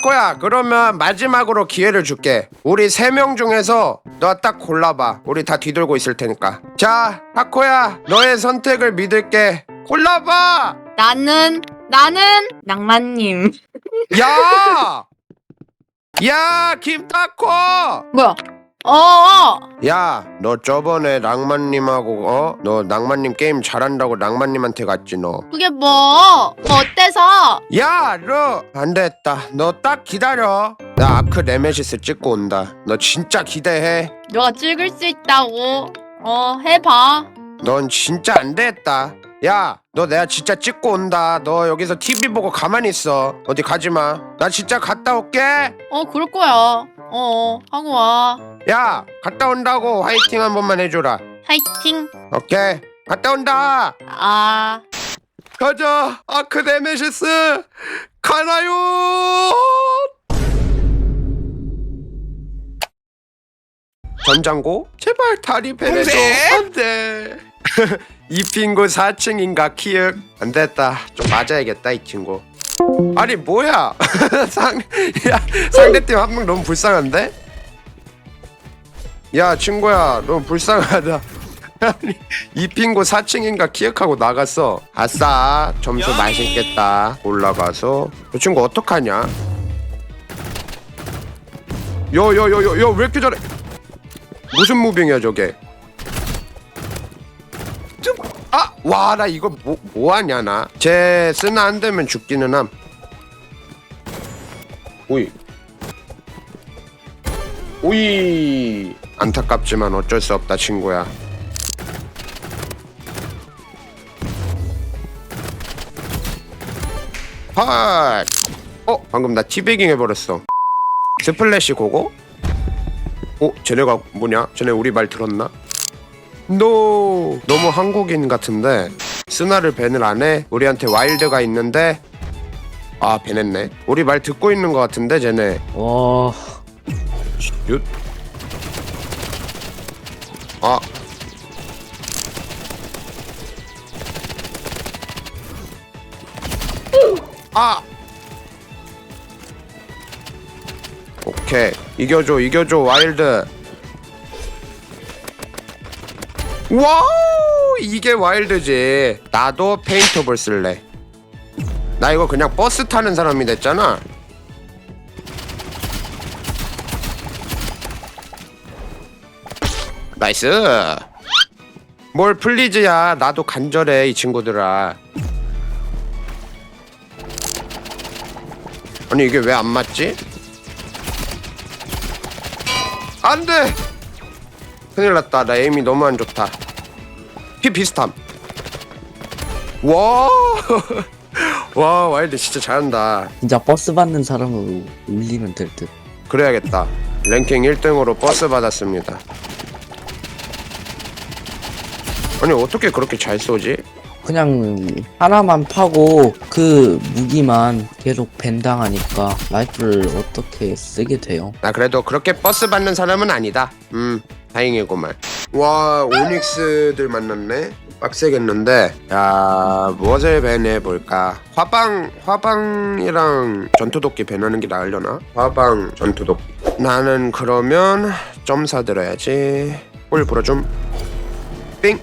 타코야. 그러면 마지막으로 기회를 줄게. 우리 세 명 중에서 너 딱 골라봐. 우리 다 뒤돌고 있을 테니까. 자 타코야 너의 선택을 믿을게. 골라봐! 나는 나는 낭만님. 야! 야 김타코 뭐야? 어, 어. 야 너 저번에 낭만님하고 어? 너 낭만님 게임 잘한다고 낭만님한테 갔지 너 그게 뭐? 뭐 어때서? 야, 너 안 됐다. 너 딱 기다려. 나 아크 네메시스 찍고 온다. 너 진짜 기대해. 너가 찍을 수 있다고. 어, 해봐. 넌 진짜 안 됐다. 야, 너 내가 진짜 찍고 온다. 너 여기서 TV 보고 가만히 있어. 어디 가지 마. 나 진짜 갔다 올게. 어, 그럴 거야. 어, 하고 와. 야, 갔다 온다고 화이팅 한 번만 해줘라. 화이팅. 오케이. 갔다 온다. 아, 가자. 아크 네메시스 가나요? 전장고? 제발 다리 베내줘. 안돼. 이 핑구 4층인가 키읔 안 됐다. 좀 맞아야겠다 이 친구. 아니 뭐야? 상, 야 상대팀 한 명 너무 불쌍한데? 야 친구야 너무 불쌍하다. 아니 이 핑구 4층인가 키읔하고 나갔어. 아싸 점수 맛있겠다. 올라가서 저 친구 어떡하냐? 요 요 요 요 요 왜 이렇게 잘해? 무슨 무빙이야 저게? 좀, 아, 와, 나 이거 뭐, 뭐 하냐, 나? 제 쓰나 안 되면 죽기는 함. 오이. 오이. 안타깝지만 어쩔 수 없다, 친구야. 헐. 어, 방금 나 티베깅 해버렸어. 스플래시 고고? 어, 쟤네가 뭐냐? 쟤네 우리 말 들었나? 노 너무 한국인 같은데 스나를 밴을 안 해? 우리한테 와일드가 있는데 아 밴했네 우리 말 듣고 있는 것 같은데 쟤네 와 윷 아. 아! 오케이. 이겨줘 이겨줘 와일드. 와우! 이게 와일드지. 나도 페인터볼 쓸래. 나 이거 그냥 버스 타는 사람이 됐잖아 나이스. 뭘 플리즈야. 나도 간절해 이 친구들아. 아니 이게 왜 안 맞지? 안 돼! 큰일 났다. 나 에임이 너무 안 좋다. 피 비슷함. 와, 와 와일드 진짜 잘한다. 진짜 버스 받는 사람으로 울리면 될 듯. 그래야겠다. 랭킹 1등으로 버스 받았습니다 아니 어떻게 그렇게 잘 쏘지? 그냥 하나만 파고 그 무기만 계속 밴당하니까 라이프를 어떻게 쓰게 돼요? 나 그래도 그렇게 버스 받는 사람은 아니다. 음 다행이구만. 와 오닉스들 만났네? 빡세겠는데. 야 무엇을 밴해볼까? 화방 화방이랑 전투도끼 밴하는 게 나으려나? 화방 전투도끼. 나는 그러면 점 사 들어야지. 꿀 불어줌 삥어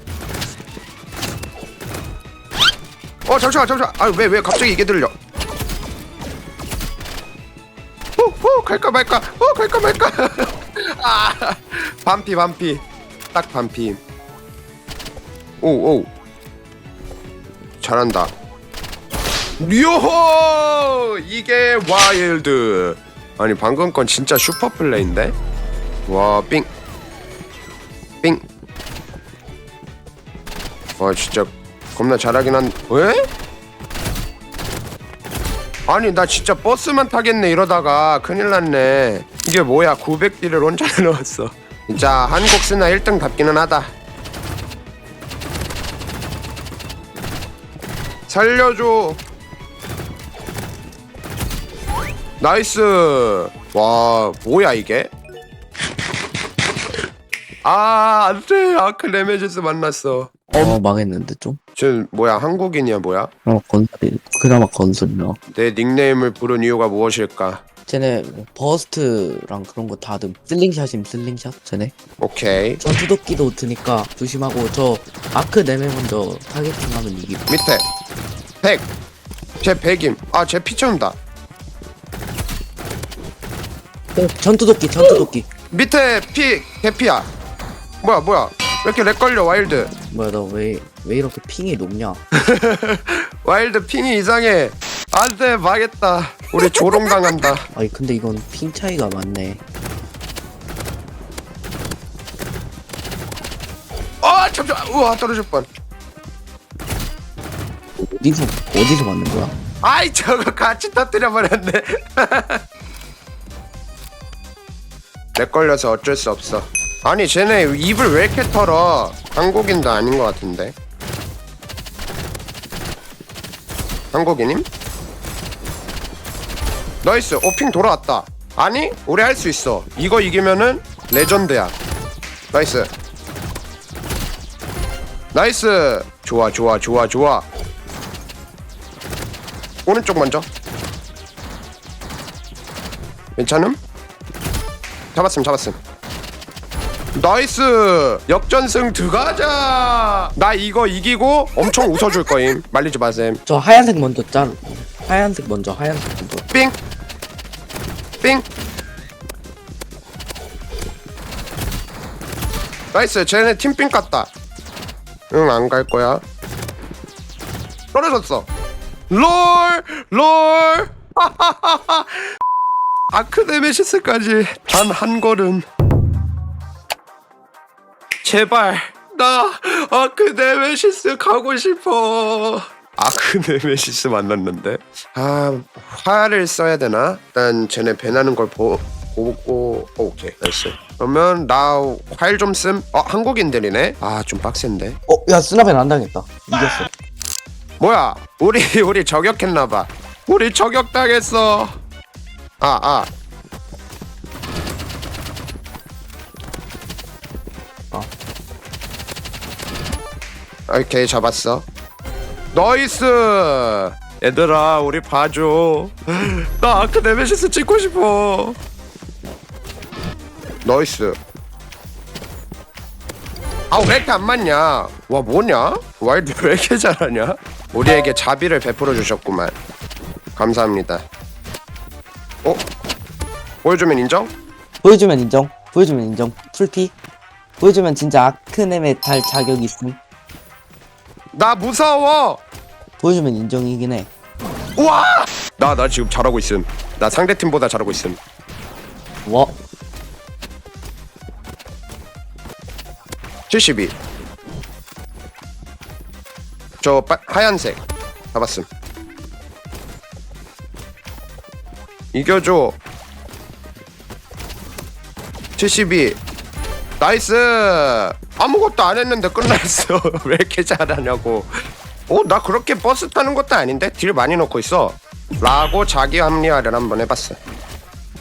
잠시만 잠시만. 아왜 왜 갑자기 이게 들려? 호 갈까 말까? 어 갈까 말까? 아 반피 반피. 딱 반피. 오오. 잘한다. 요호! 이게 와일드. 아니 방금 건 진짜 슈퍼 플레이인데? 와삥삥 와 진짜 겁나 잘하긴 한 왜? 아니 나 진짜 버스만 타겠네 이러다가. 큰일 났네. 이게 뭐야 900딜을 혼자 넣었어. 진짜 한국 스나 1등 답기는 하다. 살려줘. 나이스. 와 뭐야 이게? 아 안돼. 아크 레메지스 만났어 어 망했는데 좀? 쟤 뭐야 한국인이야 뭐야 그나마 건설이 그나마 건설이나 내 닉네임을 부른 이유가 무엇일까? 쟤네 버스트랑 그런 거 다듬 슬링샷임 슬링샷 쟤네 오케이 전투도끼도 드니까 조심하고 저 아크 네메 먼저 타겟팅 하면 이기 밑에 100. 제 100임. 아, 제피 채운다. 어, 전투도끼 전투도끼 밑에 피 개피야. 뭐야, 뭐야? 왜 이렇게 렉 걸려 와일드? 뭐야 너왜왜 이렇게 핑이 높냐 와일드 핑이 이상해. 안돼 망했다. 우리 조롱 당한다. 아니 근데 이건 핑 차이가 많네 아 잠시만. 우와 떨어질 뻔. 어디서 어디서 맞는 거야 아이 저거 같이 터뜨려 버렸네. 렉 걸려서 어쩔 수 없어. 아니 쟤네 입을 왜 이렇게 털어? 한국인도 아닌 것 같은데. 한국인임? 나이스 오핑 돌아왔다. 아니 우리 할 수 있어. 이거 이기면은 레전드야. 나이스. 나이스. 좋아 좋아 좋아 좋아. 오른쪽 먼저. 괜찮음? 잡았음 잡았음. 나이스 역전승 들어가자. 나 이거 이기고 엄청 웃어줄 거임. 말리지 마셈. 저 하얀색 먼저 짤 하얀색 먼저 하얀색 먼저 삥. 삥. 나이스 쟤네 팀삥 깠다. 응 안 갈 거야. 떨어졌어. 롤! 롤! 아크데메시스까지 단 한 걸음. 제발 나 아크데메시스 가고 싶어. 아크데메시스 만났는데 아 화를 써야 되나? 일단 쟤네 배나는 걸 보, 보고 어, 오케이 나이스 그러면 나좀 씀? 어 한국인들이네? 아 좀 빡센데 어 야 스나벤 안 당했다 이겼어 뭐야 우리 우리 저격했나봐 우리 저격당했어 아아 아. 오케이 잡았어. 나이스! 얘들아 우리 봐줘. 나 아크 네메시스 찍고 싶어. 나이스. 아 왜 이렇게 안 맞냐? 와 뭐냐? 와일드 왜 이렇게 잘하냐? 우리에게 자비를 베풀어 주셨구만. 감사합니다. 어? 보여주면 인정? 보여주면 인정. 보여주면 인정. 풀피 보여주면 진짜 아크넴에 달 자격 있음 나 무서워 보여주면 인정이긴 해 우와 나 나 지금 잘하고 있음 나 상대 팀보다 잘하고 있음 와, 72. 저 빨, 하얀색 잡았음. 이겨줘. 72. 나이스. 아무것도 안 했는데 끝났어. 왜 이렇게 잘하냐고. 어, 나 그렇게 버스 타는 것도 아닌데 딜 많이 넣고 있어. 라고 자기 합리화를 한번 해봤어.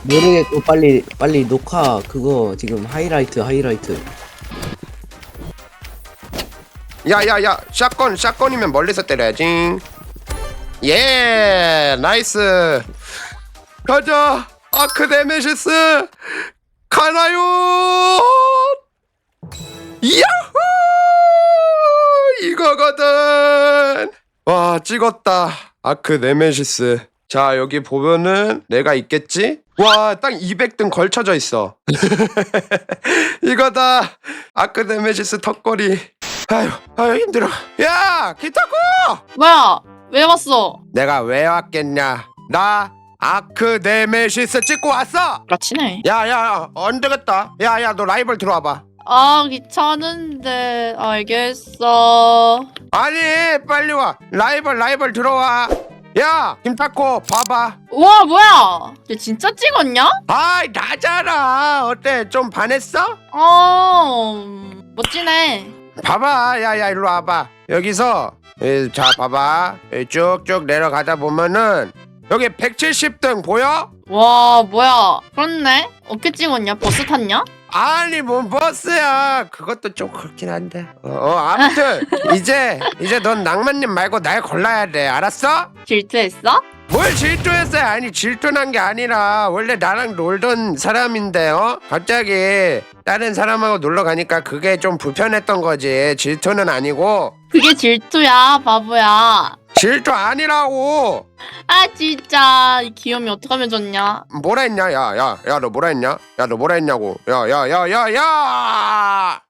모르겠고 빨리 빨리 녹화 그거 지금 하이라이트 하이라이트 야야야 샷건 샷건이면 멀리서 때려야지 예 나이스 가자 아크데메시스 가나요 야호! 이거거든! 와 찍었다. 아크데메시스. 자 여기 보면은 내가 있겠지? 와 딱 200등 걸쳐져 있어. 이거다. 아크데메시스 턱걸이. 아유 아유 힘들어. 야 기타코! 뭐야? 왜 왔어? 내가 왜 왔겠냐? 나 아크데메시스 찍고 왔어! 라치네. 야야 안 되겠다? 야 야 너 라이벌 들어와봐 아 귀찮은데 알겠어. 아니 빨리 와 라이벌 라이벌 들어와 야 김타코 봐봐 와 뭐야? 얘 진짜 찍었냐? 아이 나잖아 어때 좀 반했어? 어 음, 멋지네. 봐봐 야야 일로 와봐 여기서 이, 자 봐봐 이 쭉쭉 내려가다 보면은 여기 170등 보여? 와 뭐야? 그렇네. 어떻게 찍었냐? 버스 탔냐? 아니 뭔 버스야 그것도 좀 그렇긴 한데 어, 어 아무튼 이제 이제 넌 낭만님 말고 날 골라야 돼 알았어? 질투했어? 뭘 질투했어요? 아니 질투난 게 아니라 원래 나랑 놀던 사람인데요. 갑자기 다른 사람하고 놀러 가니까 그게 좀 불편했던 거지. 질투는 아니고 그게 질투야 바보야 질주 아니라고. 아 진짜 이 귀염이 어떡하면 좋냐? 뭐라 했냐? 야, 야, 야, 너 뭐라 했냐? 야, 너 뭐라 했냐고. 야, 야, 야, 야, 야.